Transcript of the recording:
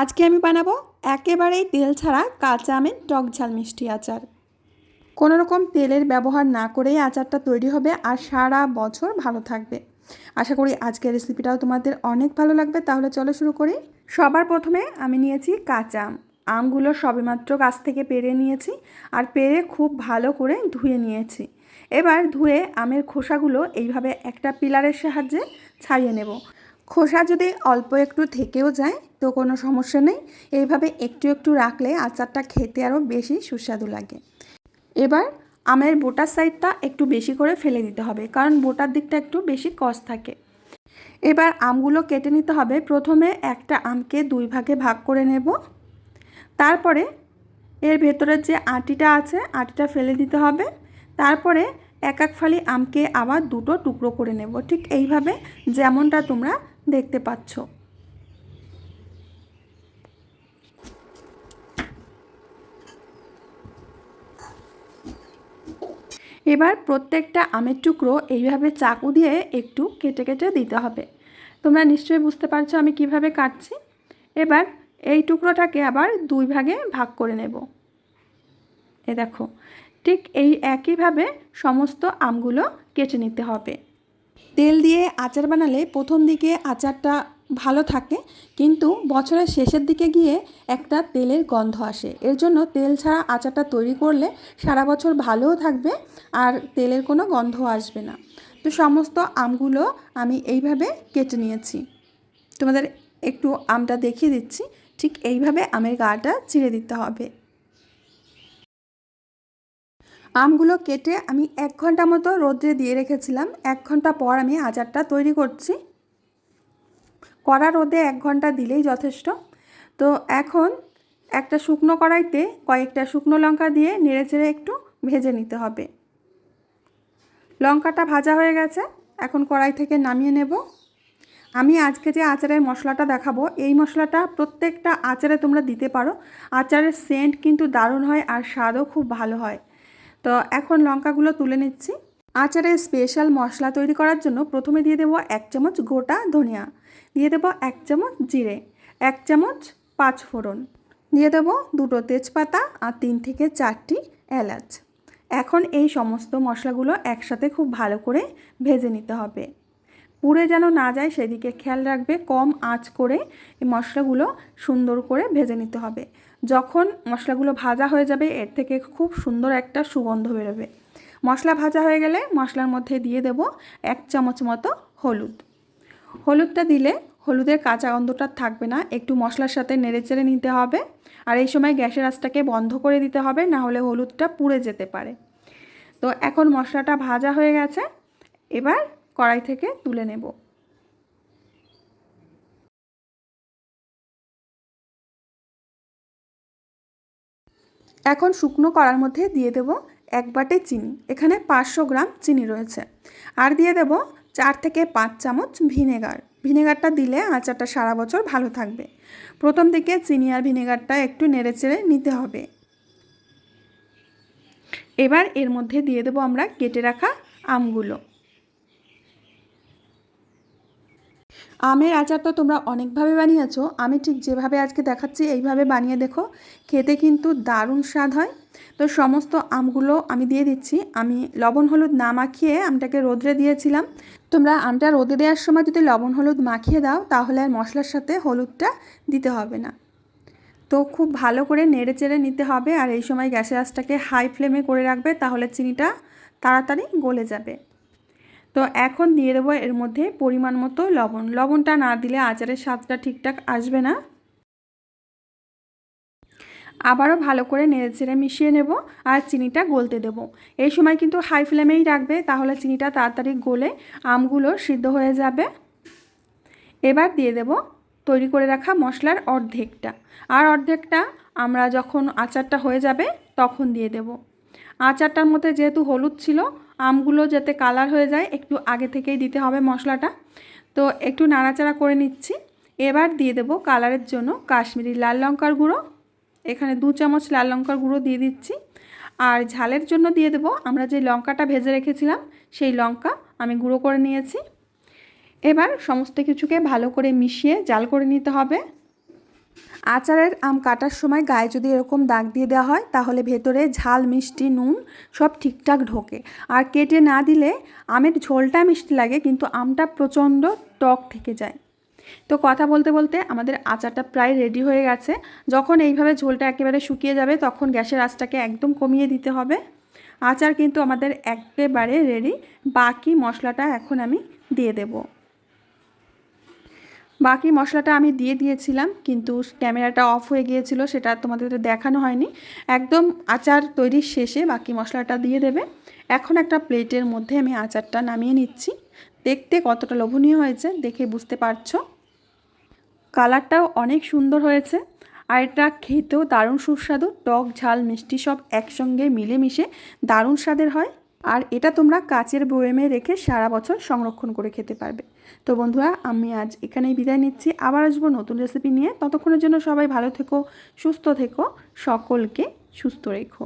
আজকে আমি বানাবো একেবারেই তেল ছাড়া কাঁচা আমের টক ঝাল মিষ্টি আচার। কোনো রকম তেলের ব্যবহার না করেই আচারটা তৈরি হবে আর সারা বছর ভালো থাকবে। আশা করি আজকের রেসিপিটাও তোমাদের অনেক ভালো লাগবে, তাহলে চলো শুরু করি। সবার প্রথমে আমি নিয়েছি কাঁচা আম। আমগুলো সবেমাত্র গাছ থেকে পেরে নিয়েছি আর পেরে খুব ভালো করে ধুয়ে নিয়েছি। এবার ধুয়ে আমের খোসাগুলো এইভাবে একটা পিলারের সাহায্যে ছাড়িয়ে নেব। খোসা যদি অল্প একটু থেকেও যায়, তো কোনো সমস্যা নেই। এইভাবে একটু একটু রাখলে আচারটা খেতে আরও বেশি সুস্বাদু লাগে। এবার আমের বোটার সাইডটা একটু বেশি করে ফেলে দিতে হবে, কারণ বোটার দিকটা একটু বেশি কষ থাকে। এবার আমগুলো কেটে নিতে হবে। প্রথমে একটা আমকে দুই ভাগে ভাগ করে নেব। তারপরে এর ভেতরের যে আটিটা আছে, আটিটা ফেলে দিতে হবে। তারপরে এক এক ফালি আমকে আবার দুটো টুকরো করে নেব। ঠিক এইভাবে যেমনটা তোমরা দেখতে পাচ্ছ। এবার প্রত্যেকটা আমের টুকরো এইভাবে চাকু দিয়ে একটু কেটে কেটে দিতে হবে। তোমরা নিশ্চয়ই বুঝতে পারছ আমি কীভাবে কাটছি। এবার এই টুকরোটাকে আবার দুই ভাগে ভাগ করে নেব। এ দেখো, ঠিক এই একইভাবে সমস্ত আমগুলো কেটে নিতে হবে। তেল দিয়ে আচার বানালে প্রথম দিকে আচারটা ভালো থাকে, কিন্তু বছরের শেষের দিকে গিয়ে একটা তেলের গন্ধ আসে। এর জন্য তেল ছাড়া আচারটা তৈরি করলে সারা বছর ভালোও থাকবে আর তেলের কোনো গন্ধ আসবে না। তো সমস্ত আমগুলো আমি এইভাবে কেটে নিয়েছি। তোমাদের একটু আমটা দেখিয়ে দিচ্ছি। ঠিক এইভাবে আমের গাটা চিড়ে দিতে হবে। আমগুলো কেটে আমি এক ঘণ্টা মতো রোদ্রে দিয়ে রেখেছিলাম। এক ঘণ্টা পর আমি আচারটা তৈরি করছি। কড়া রোদে এক ঘণ্টা দিলেই যথেষ্ট। তো এখন একটা শুকনো কড়াইতে কয়েকটা শুকনো লঙ্কা দিয়ে নেড়েচেড়ে একটু ভেজে নিতে হবে। লঙ্কাটা ভাজা হয়ে গেছে। এখন কড়াই থেকে নামিয়ে নেব। আমি আজকে যে আচারের মশলাটা দেখাবো, এই মশলাটা প্রত্যেকটা আচারে তোমরা দিতে পারো। আচারের সেন্ট কিন্তু দারুণ হয় আর স্বাদও খুব ভালো হয়। তো এখন লঙ্কাগুলো তুলে নিচ্ছি। আচারে স্পেশাল মশলা তৈরি করার জন্য প্রথমে দিয়ে দেবো এক চামচ গোটা ধনিয়া, দিয়ে দেবো এক চামচ জিরে, এক চামচ পাঁচ ফোড়ন, দিয়ে দেবো দুটো তেজপাতা আর তিন থেকে চারটি এলাচ। এখন এই সমস্ত মশলাগুলো একসাথে খুব ভালো করে ভেজে নিতে হবে। পুড়ে যেন না যায় সেদিকে খেয়াল রাখবে, কম আঁচ করে এই মশলাগুলো সুন্দর করে ভেজে নিতে হবে। যখন মশলাগুলো ভাজা হয়ে যাবে, এর থেকে খুব সুন্দর একটা সুগন্ধ বেরোবে। মশলা ভাজা হয়ে গেলে মশলার মধ্যে দিয়ে দেব এক চামচ মতো হলুদ। হলুদটা দিলে হলুদের কাঁচা গন্ধটা থাকবে না, একটু মশলার সাথে নেড়েচেড়ে নিতে হবে। আর এই সময় গ্যাসের আঁচটাকে বন্ধ করে দিতে হবে, না হলে হলুদটা পুড়ে যেতে পারে। তো এখন মশলাটা ভাজা হয়ে গেছে। এবার কড়াই থেকে তুলে নেব। এখন শুকনো কড়ার মধ্যে দিয়ে দেব এক বাটি চিনি। এখানে পাঁচশো গ্রাম চিনি রয়েছে। আর দিয়ে দেব চার থেকে পাঁচ চামচ ভিনেগার। ভিনেগারটা দিলে আচারটা সারা বছর ভালো থাকবে। প্রথম দিকে চিনি আর ভিনেগারটা একটু নেড়েচেড়ে নিতে হবে। এবার এর মধ্যে দিয়ে দেবো আমরা কেটে রাখা আমগুলো। আমের আচারটা তোমরা অনেকভাবে বানিয়েছো। আমি ঠিক যেভাবে আজকে দেখাচ্ছি, এইভাবে বানিয়ে দেখো। খেতে কিন্তু দারুণ স্বাদ হয়। তো সমস্ত আমগুলো আমি দিয়ে দিচ্ছি। আমি লবণ, হলুদ না মাখিয়ে আমটাকে রোদ্রে দিয়েছিলাম। তোমরা আমটা রোদে দেওয়ার সময় যদি লবণ, হলুদ মাখিয়ে দাও, তাহলে আর মশলার সাথে হলুদটা দিতে হবে না। তো খুব ভালো করে নেড়ে চেড়ে নিতে হবে। আর এই সময় গ্যাসের আঁচটাকে হাই ফ্লেমে করে রাখবে, তাহলে চিনিটা তাড়াতাড়ি গলে যাবে। তো এখন দিয়ে দেবো এর মধ্যে পরিমাণ মতো লবণ। লবণটা না দিলে আচারের স্বাদটা ঠিকঠাক আসবে না। আবারও ভালো করে নেড়েচেড়ে মিশিয়ে নেব আর চিনিটা গলতে দেব। এই সময় কিন্তু হাই ফ্লেমেই রাখবে, তাহলে চিনিটা তাড়াতাড়ি গলে আমগুলো সিদ্ধ হয়ে যাবে। এবার দিয়ে দেব তৈরি করে রাখা মশলার অর্ধেকটা। আর অর্ধেকটা আমরা যখন আচারটা হয়ে যাবে, তখন দিয়ে দেব। আচারটার মধ্যে যেহেতু হলুদ ছিল, আমগুলো যাতে কালার হয়ে যায়, একটু আগে থেকেই দিতে হবে মশলাটা। তো একটু নাড়াচাড়া করে নিচ্ছি। এবার দিয়ে দেব কালারের জন্য কাশ্মীরি লাল লঙ্কার গুঁড়ো। এখানে দু চামচ লাল লঙ্কার গুঁড়ো দিয়ে দিচ্ছি। আর ঝালের জন্য দিয়ে দেব আমরা যে লঙ্কাটা ভেজে রেখেছিলাম, সেই লঙ্কা আমি গুঁড়ো করে নিয়েছি। এবার সমস্ত কিছুকে ভালো করে মিশিয়ে জাল করে নিতে হবে। আচারের আম কাটার সময় গায়ে যদি এরকম দাগ দিয়ে দেওয়া হয়, তাহলে ভেতরে ঝাল, মিষ্টি, নুন সব ঠিকঠাক ঢোকে। আর কেটে না দিলে আমের ঝোলটা মিষ্টি লাগে, কিন্তু আমটা প্রচণ্ড টক থেকে যায়। তো কথা বলতে বলতে আমাদের আচারটা প্রায় রেডি হয়ে গেছে। যখন এইভাবে ঝোলটা একেবারে শুকিয়ে যাবে, তখন গ্যাসের আঁচটাকে একদম কমিয়ে দিতে হবে। আচার কিন্তু আমাদের একেবারে রেডি বাকি মশলাটা এখন আমি দিয়ে দেবো। বাকি মশলাটা আমি দিয়ে দিয়েছিলাম, কিন্তু ক্যামেরাটা অফ হয়ে গিয়েছিল, সেটা তোমাদের দেখানো হয়নি। একদম আচার তৈরির শেষে বাকি মশলাটা দিয়ে দেবে। এখন একটা প্লেটের মধ্যে আমি আচারটা নামিয়ে নিচ্ছি। দেখতে কতটা লোভনীয় হয়েছে, দেখে বুঝতে পারছ? কালারটাও অনেক সুন্দর হয়েছে, আর এটা খেতেও দারুণ সুস্বাদু। টক, ঝাল, মিষ্টি সব একসঙ্গে মিলেমিশে দারুণ স্বাদের হয়। আর এটা তোমরা কাচের বয়েমে রেখে সারা বছর সংরক্ষণ করে খেতে পারবে। তো বন্ধুরা, আমি আজ এখানেই বিদায় নিচ্ছি। আবার আসব নতুন রেসিপি নিয়ে। ততক্ষণের জন্য সবাই ভালো থেকো, সুস্থ থেকো, সকলকে সুস্থ রেখো।